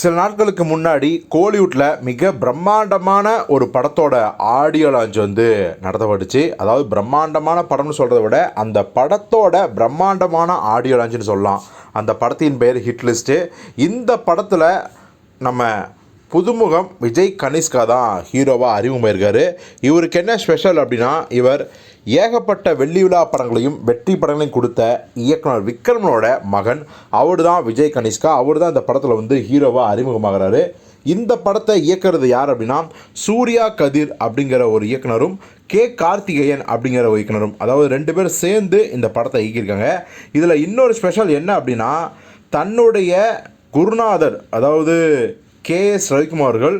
சில நாட்களுக்கு முன்னாடி கோலிவுட்டில் மிக பிரம்மாண்டமான ஒரு படத்தோட ஆடியோ லான்ச் வந்து நடத்தப்பட்டுச்சு. அதாவது பிரம்மாண்டமான படம்னு சொல்கிறத விட அந்த படத்தோட பிரம்மாண்டமான ஆடியோ லான்ச்னு சொல்லலாம். அந்த படத்தின் பெயர் ஹிட் லிஸ்ட்டு. இந்த படத்தில் நம்ம புதுமுகம் விஜய் கனிஷ்கா தான் ஹீரோவாக அறிமுகமாயிருக்காரு இவருக்கு என்ன ஸ்பெஷல் அப்படின்னா இவர் ஏகப்பட்ட வெள்ளி விழா படங்களையும் வெற்றி படங்களையும் கொடுத்த இயக்குனர் விக்ரமனோட மகன். அவர் தான் விஜய் கனிஷ்கா. அவர் தான் இந்த படத்தில் வந்து ஹீரோவாக அறிமுகமாகிறாரு இந்த படத்தை இயக்கிறது யார் அப்படின்னா சூர்யா கதிர் அப்படிங்கிற ஒரு இயக்குனரும் கே கார்த்திகேயன் அப்படிங்கிற ஒரு இயக்குனரும். அதாவது ரெண்டு பேரும் சேர்ந்து இந்த படத்தை இயக்கியிருக்காங்க. இதில் இன்னொரு ஸ்பெஷல் என்ன அப்படின்னா தன்னுடைய குருநாதர் அதாவது கே எஸ் ரவிக்குமார்கள்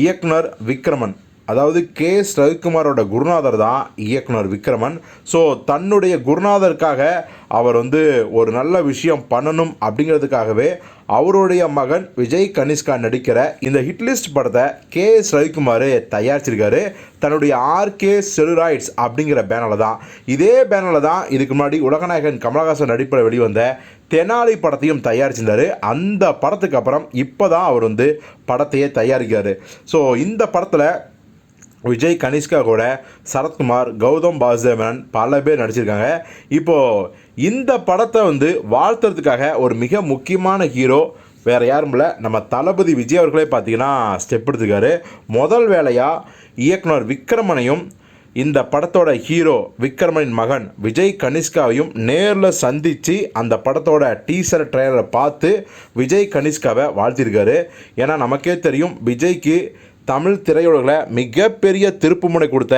இயக்குனர் விக்ரமன். அதாவது கே எஸ் ரவிக்குமாரோட குருநாதர் தான் இயக்குனர் விக்ரமன். ஸோ தன்னுடைய குருநாதருக்காக அவர் வந்து ஒரு நல்ல விஷயம் பண்ணணும் அப்படிங்கிறதுக்காகவே அவருடைய மகன் விஜய் கனிஷ்கா நடிக்கிற இந்த ஹிட்லிஸ்ட் படத்தை கே எஸ் ரவிக்குமார் தயாரிச்சிருக்காரு. தன்னுடைய ஆர்கே செலுராய்ட்ஸ் அப்படிங்கிற பேனரில் தான். இதே பேனரில் தான் இதுக்கு முன்னாடி உலகநாயகன் கமலஹாசன் நடிப்பில் வெளிவந்த தெனாலி படத்தையும் தயாரிச்சிருந்தாரு. அந்த படத்துக்கு அப்புறம் இப்போ தான் அவர் வந்து படத்தையே தயாரிக்கிறார். ஸோ இந்த படத்தில் விஜய் கனிஷ்கா கூட சரத்குமார் கௌதம் பாசுதேவன் பல பேர் நடிச்சிருக்காங்க. இப்போது இந்த படத்தை வந்து வாழ்த்துறதுக்காக ஒரு மிக முக்கியமான ஹீரோ வேறு யாரும் இல்லை நம்ம தளபதி விஜய் அவர்களே பார்த்தீங்கன்னா ஸ்டெப் எடுத்துக்காரு முதல் வேலையாக இயக்குனர் விக்ரமனையும் இந்த படத்தோட ஹீரோ விக்ரமனின் மகன் விஜய் கனிஷ்காவையும் நேரில் சந்தித்து அந்த படத்தோட டீசர் ட்ரெயிலரை பார்த்து விஜய் கனிஷ்காவை வாழ்த்திருக்காரு. ஏன்னா நமக்கே தெரியும் விஜய்க்கு தமிழ் திரையுலகில் மிகப்பெரிய திருப்புமுனை கொடுத்த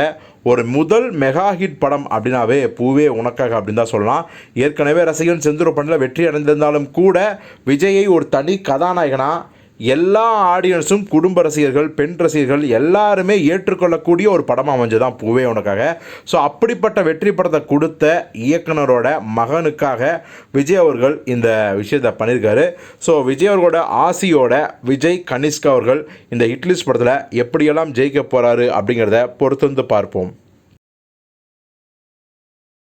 ஒரு முதல் மெகா ஹிட் படம் அப்படின்னாவே பூவே உனக்காக அப்படின்னு தான் சொல்லலாம். ஏற்கனவே ரசிகன் செந்தூர் பண்டில் வெற்றி அடைந்திருந்தாலும் கூட விஜயை ஒரு தனி கதாநாயகனாக எல்லா ஆடியன்ஸும் குடும்ப ரசிகர்கள் பெண் ரசிகர்கள் எல்லாருமே ஏற்றுக்கொள்ளக்கூடிய ஒரு படமாக அமைஞ்சதான் பூவே உனக்காக. ஸோ அப்படிப்பட்ட வெற்றி படத்தை கொடுத்த இயக்குனரோட மகனுக்காக விஜய் அவர்கள் இந்த விஷயத்தை பண்ணியிருக்காரு. ஸோ விஜய் அவர்களோட ஆசியோட விஜய் கனிஷ்கா அவர்கள் இந்த ஹிட்லிஸ்ட் படத்தில் எப்படியெல்லாம் ஜெயிக்க போகிறாரு அப்படிங்கிறத பொறுத்து வந்து பார்ப்போம்.